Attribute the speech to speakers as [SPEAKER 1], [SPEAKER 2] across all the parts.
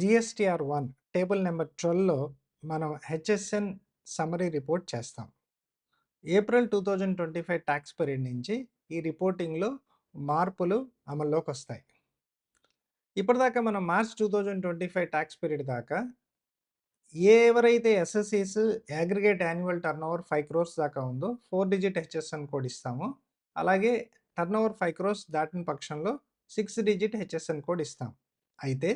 [SPEAKER 1] GSTR one table number ట్వెల్వ్లో మనం HSN summary report చేస్తాం. April two thousand twenty five tax period నుంచి ఈ రిపోర్టింగ్లో మార్పులు అమల్లోకి వస్తాయి. ఇప్పటిదాకా మనం March two thousand twenty five tax period దాకా ఎవరైతే ఎస్ఎస్సీస్ aggregate annual turnover five crores దాకా ఉందో ఫోర్ డిజిట్ హెచ్ఎస్ఎన్ కోడ్ ఇస్తాము. అలాగే టర్న్ ఓవర్ ఫైవ్ క్రోర్స్ దాటిన పక్షంలో సిక్స్ డిజిట్ హెచ్ఎస్ఎన్ కోడ్ ఇస్తాం. అయితే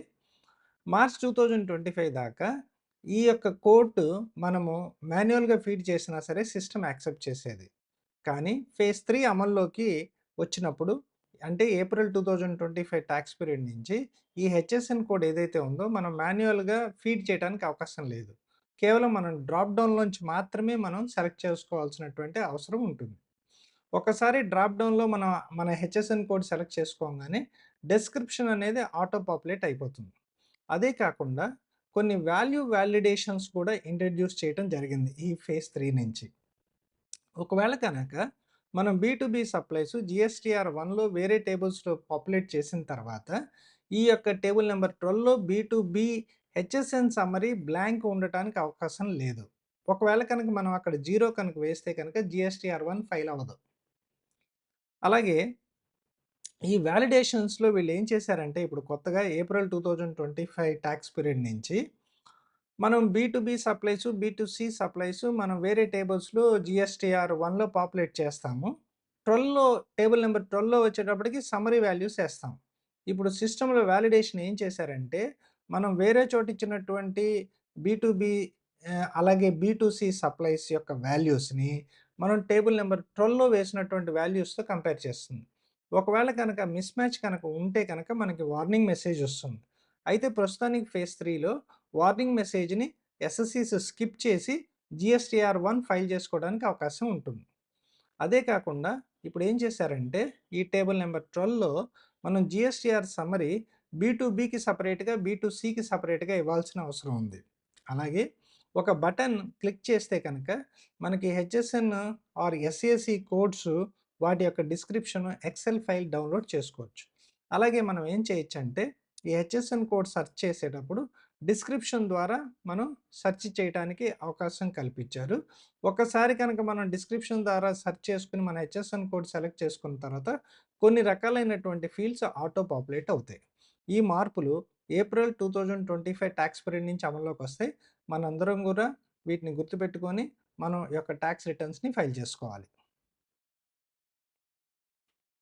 [SPEAKER 1] March two thousand twenty five దాకా ఈ యొక్క కోడ్ మనము మాన్యువల్గా ఫీడ్ చేసినా సరే సిస్టమ్ యాక్సెప్ట్ చేసేది. కానీ ఫేజ్ త్రీ అమల్లోకి వచ్చినప్పుడు అంటే April two thousand twenty five tax period నుంచి ఈ హెచ్ఎస్ఎన్ కోడ్ ఏదైతే ఉందో మనం మాన్యువల్గా ఫీడ్ చేయడానికి అవకాశం లేదు. కేవలం మనం డ్రాప్ డౌన్లోంచి మాత్రమే మనం సెలెక్ట్ చేసుకోవాల్సినటువంటి అవసరం ఉంటుంది. ఒకసారి డ్రాప్ డౌన్లో మనం మన H S N code select చేసుకోగానే description అనేది ఆటో పాపులేట్ అయిపోతుంది. అదే కాకుండా కొన్ని వాల్యూ వ్యాలిడేషన్స్ కూడా ఇంట్రడ్యూస్ చేయడం జరిగింది ఈ ఫేజ్ త్రీ నుంచి. ఒకవేళ కనుక మనం B to B supplies GSTR వన్లో వేరే టేబుల్స్లో పాపులేట్ చేసిన తర్వాత ఈ యొక్క table number ట్వెల్వ్లో B to B HSN summary blank ఉండటానికి అవకాశం లేదు. ఒకవేళ కనుక మనం అక్కడ జీరో కనుక వేస్తే కనుక జిఎస్టీఆర్ వన్ ఫైల్ అవ్వదు. అలాగే ఈ వ్యాలిడేషన్స్లో వీళ్ళు ఏం చేశారంటే ఇప్పుడు కొత్తగా April two thousand twenty five tax period నుంచి మనం B to B supplies B to C supplies మనం వేరే టేబుల్స్లో జిఎస్టీఆర్ వన్లో పాపులేట్ చేస్తాము. ట్వెల్వ్లో టేబుల్ నెంబర్ ట్వెల్వ్లో వచ్చేటప్పటికి సమరీ వాల్యూస్ వేస్తాం. ఇప్పుడు సిస్టంలో వ్యాలిడేషన్ ఏం చేశారంటే మనం వేరే చోటు ఇచ్చినటువంటి బీ టు బీ అలాగే బీ టు సి సప్లైస్ యొక్క వాల్యూస్ని మనం టేబుల్ నెంబర్ ట్వెల్వ్లో వేసినటువంటి వాల్యూస్తో కంపేర్ చేస్తుంది. ఒకవేళ కనుక మిస్ మ్యాచ్ కనుక ఉంటే కనుక మనకి వార్నింగ్ మెసేజ్ వస్తుంది. అయితే ప్రస్తుతానికి ఫేజ్ త్రీలో వార్నింగ్ మెసేజ్ని ఎస్ఎస్సీస్ స్కిప్ చేసి జిఎస్టీఆర్ వన్ ఫైల్ చేసుకోవడానికి అవకాశం ఉంటుంది. అదే కాకుండా ఇప్పుడు ఏం చేశారంటే ఈ టేబుల్ నెంబర్ ట్వెల్వ్లో మనం జిఎస్టీఆర్ సమ్మరీ బీ టు బీకి సపరేట్గా బీ టు సికి సపరేట్గా ఇవ్వాల్సిన అవసరం ఉంది. అలాగే ఒక బటన్ క్లిక్ చేస్తే కనుక మనకి హెచ్ఎస్ఎన్ ఆర్ ఎస్ఏసి కోడ్స్ వాటి యొక్క డిస్క్రిప్షన్ ఎక్సెల్ ఫైల్ డౌన్లోడ్ చేసుకోవచ్చు. అలాగే మనం ఏం చేయొచ్చు అంటే ఈ హెచ్ఎస్ఎన్ కోడ్ సెర్చ్ చేసేటప్పుడు డిస్క్రిప్షన్ ద్వారా మనం సెర్చ్ చేయడానికి అవకాశం కల్పించారు. ఒకసారి కనుక మనం డిస్క్రిప్షన్ ద్వారా సెర్చ్ చేసుకుని మన హెచ్ఎస్ఎన్ కోడ్ సెలెక్ట్ చేసుకున్న తర్వాత కొన్ని రకాలైనటువంటి ఫీల్డ్స్ ఆటో పాపులేట్ అవుతాయి. ఈ మార్పులు April two thousand twenty five tax period నుంచి అమల్లోకి వస్తాయి. మనందరం కూడా వీటిని గుర్తుపెట్టుకొని మనం యొక్క ట్యాక్స్ రిటర్న్స్ని ఫైల్ చేసుకోవాలి.